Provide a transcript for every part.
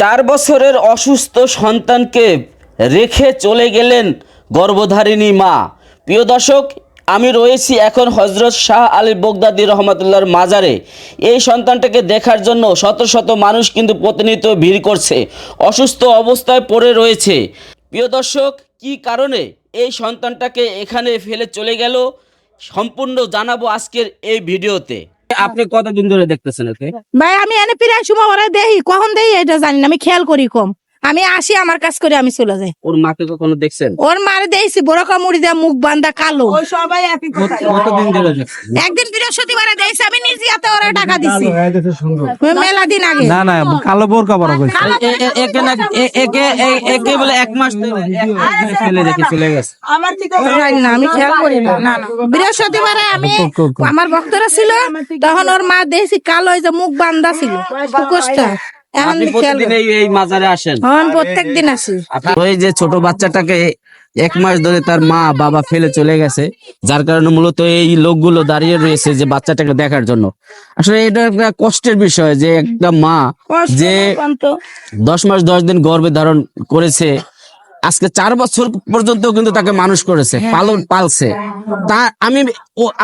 চার বছরের অসুস্থ সন্তানকে রেখে চলে গেলেন গর্ভধারিণী মা। প্রিয় দর্শক, আমি রয়েছি এখন হজরত শাহ আলী বগদাদি রহমতুল্লাহর মাজারে। এই সন্তানটাকে দেখার জন্য শত শত মানুষ কিন্তু প্রতিনিয়ত ভিড় করছে, অসুস্থ অবস্থায় পড়ে রয়েছে। প্রিয় দর্শক, কি কারণে এই সন্তানটাকে এখানে ফেলে চলে গেল? সম্পূর্ণ জানাব আজকের এই ভিডিওতে। আপনি কতদিন ধরে দেখতেছেন ওকে ভাই, আমি এনে প্রায় সময় ওরা দেখি, কখন দেখি, এটা জানি না, আমি খেয়াল করি কম। আমি আসি আমার কাজ করে আমি চলে যাই। ওর মাকে কখনো দেখছেন? ওর মারে দেখছি বড় কামড়ি দেয়া মুখ বান্ধা কালো। সবাই একই কতদিন ধরে একদিন বৃহস্পতিবারে দেখছি আমি নিজে হাতে ওরা টাকা দিছি। মেলা দিন আগে। না না কালো বোরকা পরা কইছে। এ- এ- একে না একে একে বলে এক মাস ফেলে রেখে চলে গেছে। আমার জানি না আমি খেয়াল করি না। না বৃহস্পতিবারে আমি আমার ভক্তরা ছিল তখন ওর মা দেখছি কালো যে মুখ বান্ধা ছিল। এখন আপনি প্রতিদিন এই এই মাজারে আসেন? এখন প্রত্যেক আসি। ওই যে ছোট বাচ্চাটাকে এক মাস ধরে তার মা বাবা ফেলে চলে গেছে যার কারণে মূলত এই লোকগুলো দাঁড়িয়ে রয়েছে যে বাচ্চাটাকে দেখার জন্য। আসলে এটা একটা কষ্টের বিষয় যে একটা মা যে দশ মাস দশ দিন গর্ভে ধারণ করেছে আজকে চার বছর পর্যন্ত কিন্তু তাকে মানুষ করেছে পালন পালছে। তা আমি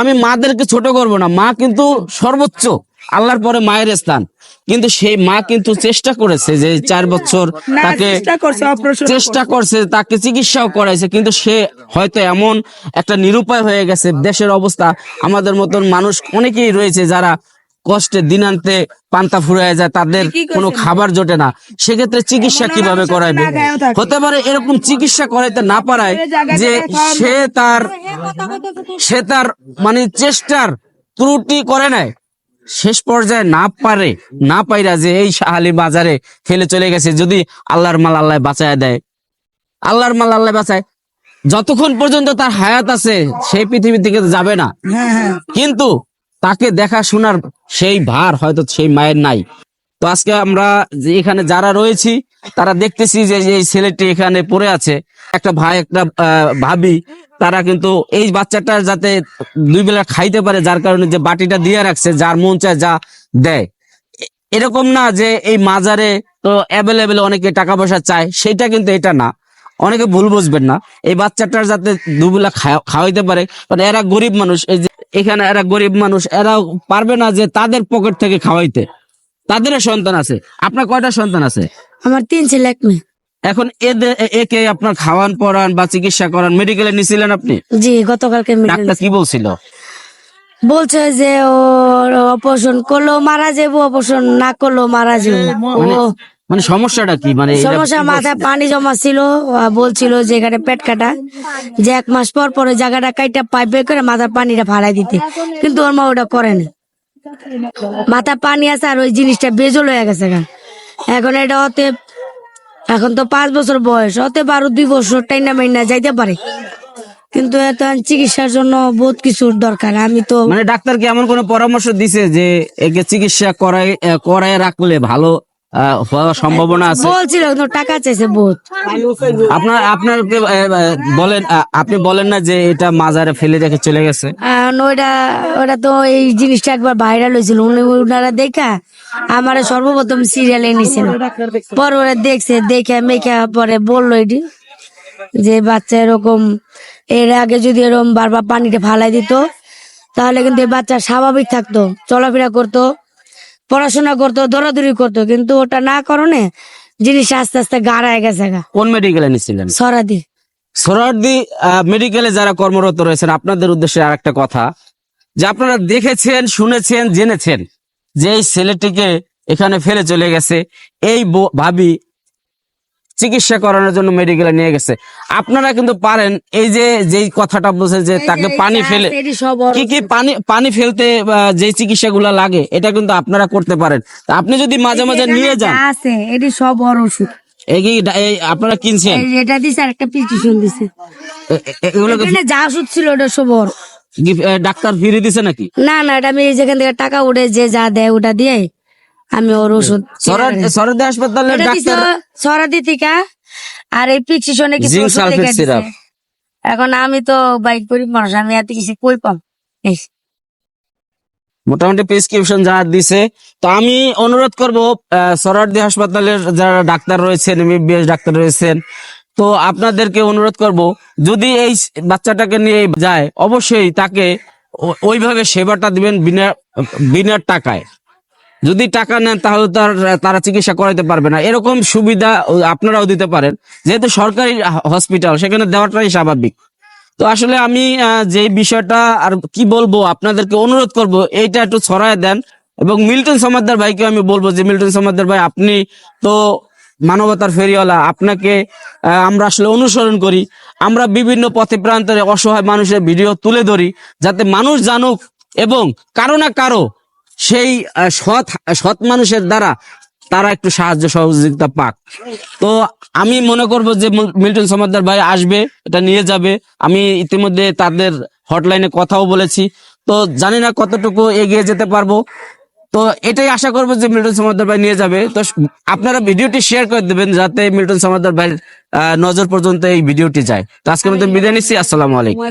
আমি মাদেরকে ছোট করব না মা কিন্তু সর্বোচ্চ। আল্লাহর পরে মায়ের স্থান। কিন্তু সেই মা কিন্তু চেষ্টা করেছে যে চার বছর তাকে চেষ্টা করছে তাকে চিকিৎসাও করাইছে কিন্তু সে হয়তো এমন একটা নিরুপায় হয়ে গেছে দেশের অবস্থা আমাদের মতন মানুষ অনেকেই রয়েছে যারা কষ্টে দিনান্তে পান্তা ফুরায় যায় তাদের কোনো খাবার জোটে না। সেক্ষেত্রে চিকিৎসা কীভাবে করাইবে হতে পারে এরকম চিকিৎসা করাইতে না পারায় যে সে তার সে তার মানে চেষ্টার ত্রুটি করে নেয় শেষ পর্যায়ে না পারে না পাইরা যে এই শাহালি বাজারে ফেলে চলে গেছে যদি আল্লাহর মাল আল্লাহ বাঁচায় দেয়। আল্লাহর মাল আল্লাহ বাঁচায়। যতক্ষণ পর্যন্ত তার হায়াত আছে সেই পৃথিবী থেকে তো যাবে না। কিন্তু তাকে দেখা শোনার সেই ভার হয়তো সেই মায়ের নাই। তো আজকে আমরা যে এখানে যারা রয়েছি তারা দেখতেছি যে এই ছেলেটি এখানে পড়ে আছে। একটা ভাই একটা আহ, ভাবি তারা কিন্তু এই বাচ্চাটা যাতে দুই বেলা খাইতে পারে, যার কারণে যে বাটিটা দিয়ে রাখছে, যার মন চায় যা দেয়। এরকম না যে এই মাজারে তো অ্যাভেলেবেল অনেকে টাকা পয়সা চায়, সেটা কিন্তু এটা না। অনেকে ভুল বুঝবেন না। এই বাচ্চাটার যাতে দুবেলা খাওয়া- খাওয়াইতে পারে, কারণ এরা গরিব মানুষ। এই যে এখানে এরা গরিব মানুষ এরা পারবে না যে তাদের পকেট থেকে খাওয়াইতে। তাদেরও সন্তান আছে। আপনার কয়টা সন্তান আছে? আমার তিন ছেলে, এক মেয়ে। এখন এদের একে আপনার খাওয়ান পরান বা চিকিৎসা করান মেডিকেলে নিছিলেন আপনি? জি গতকালকে ডাক্তার কি বলছিল? বলছে যে ওর অপারেশন করল মারা যাব অপারেশন না করল মারা যাব মানে সমস্যাটা কি? মানে সমস্যা মাথায় পানি জমা ছিল বলছিল যে এখানে পেট কাটা। যে এক মাস পর পর জায়গাটা কাইটা পাইপ বের করে মাথার পানিটা ফালাই দিতে। কিন্তু ওর মা ওটা করেনি মাথা পানি আছে আর ওই জিনিসটা বেজল হয়ে গেছে এখন এটা হতে এখন তো পাঁচ বছর বয়স হতে পারো দুই বছর টাইনা মাইনা যাইতে পারে। কিন্তু এত চিকিৎসার জন্য বহুত কিছুর দরকার, আমি তো মানে ডাক্তার কি এমন কোনো পরামর্শ দিছে যে একে চিকিৎসা করাই করায় রাখলে ভালো হওয়ার সম্ভাবনা আছে। বলছিল টাকা চাইছে বহুত। আপনার আপনার বলেন আপনি বলেন না যে এটা মাজারে ফেলে রেখে চলে গেছে। ওইটা ওটা তো এই জিনিসটা একবার ভাইরাল হয়েছিল। উনি ওনারা দেখা আমার সর্বপ্রথম সিরিয়ালে নিছিল পরে ওরা দেখছে দেখে মেখে পরে বলল এটি যে বাচ্চা এরকম এর আগে যদি এরকম বারবার পানিটা ফালাই দিত তাহলে কিন্তু এই বাচ্চা স্বাভাবিক থাকতো চলাফেরা করতো। পড়াশোনা করতো দৌড়াদৌড়ি করতো কিন্তু ওটা না করনে জিনিস আস্তে আস্তে গাড়ায় গেছে গা। কোন মেডিকেলে নিছিলেন? সরাদি। সরাদি মেডিকেলে যারা কর্মরত রয়েছেন আপনাদের উদ্দেশ্যে আর একটা কথা যে আপনারা দেখেছেন শুনেছেন জেনেছেন যে এই ছেলেটিকে এখানে ফেলে চলে গেছে। এই ভাবি চিকিৎসা করানোর জন্য মেডিকেলে নিয়ে গেছে। আপনারা কিন্তু পারেন এই যে যেই কথাটা বলছে যে তাকে পানি ফেলে কি কি পানি পানি ফেলতে যে চিকিৎসাগুলো লাগে এটা কিন্তু আপনারা করতে পারেন। আপনি যদি মাঝে মাঝে নিয়ে যান। আছে এটি সব ওর ওষুধ আপনারা কিনছেন? এটা দিছে একটা প্রেসক্রিপশন দিছে। এ- এ- এগুলোকে এখানে যা ওষুধ ছিল ওটা সব ডাক্তার ফিরে দিছে নাকি? না না এটা আমি যেখান থেকে টাকা উঠে যে যা দেয় ওটা দিয়ে আমি ওর ওষুধ সরদে হাসপাতালে এটা দিছে ডাক্তার সরাদি থেকে আর এই প্রেসক্রিপশনে কিছু ওষুধ এখন আমি তো বাইক গরিব মানুষ আমি এত কিছু কই পাম? মোটামুটি প্রেসক্রিপশন যা দিছে। তো আমি অনুরোধ করব সরারদি হাসপাতালের যারা ডাক্তার রয়েছেন এমবিবিএস ডাক্তার রয়েছেন তো আপনাদেরকে অনুরোধ করব যদি এই বাচ্চাটাকে নিয়ে যায় অবশ্যই তাকে ওইভাবে সেবাটা দিবেন বিনা বিনা টাকায়। যদি টাকা নেন, তাহলে তার তারা চিকিৎসা করাতে পারবে না। এরকম সুবিধা আপনারাও দিতে পারেন। যেহেতু সরকারি হসপিটাল, সেখানে দেওয়াটাই স্বাভাবিক। তো আসলে আমি যে বিষয়টা আর কি বলব, আপনাদেরকে অনুরোধ করব, এইটা একটু ছড়ায় দেন। এবং মিল্টন সমাদ্দার ভাইকে আমি বলব যে, মিল্টন সমাদ্দার ভাই, আপনি তো মানবতার ফেরিওয়ালা, আপনাকে আমরা আসলে অনুসরণ করি। আমরা বিভিন্ন পথে প্রান্তরে অসহায় মানুষের ভিডিও তুলে ধরি, যাতে মানুষ জানুক এবং কারও না কারও সেই সৎ সৎ মানুষের দ্বারা তারা একটু সাহায্য সহযোগিতা পাক। তো আমি মনে করব যে মিল- মিল্টন সমাদ্দার ভাই আসবে, এটা নিয়ে যাবে। আমি ইতিমধ্যে তাদের হটলাইনে কথাও বলেছি। তো জানি না কতটুকু এগিয়ে যেতে পারব। তো এটাই আশা করব যে মিল্টন সমাদ্দার ভাই নিয়ে যাবে। তো আপনারা ভিডিওটি শেয়ার করে দেবেন যাতে মিল্টন সমাদ্দার ভাইয়ের নজর পর্যন্ত এই ভিডিওটি যায়। তো আজকের মধ্যে বিদায় নিচ্ছি। আসসালামু আলাইকুম।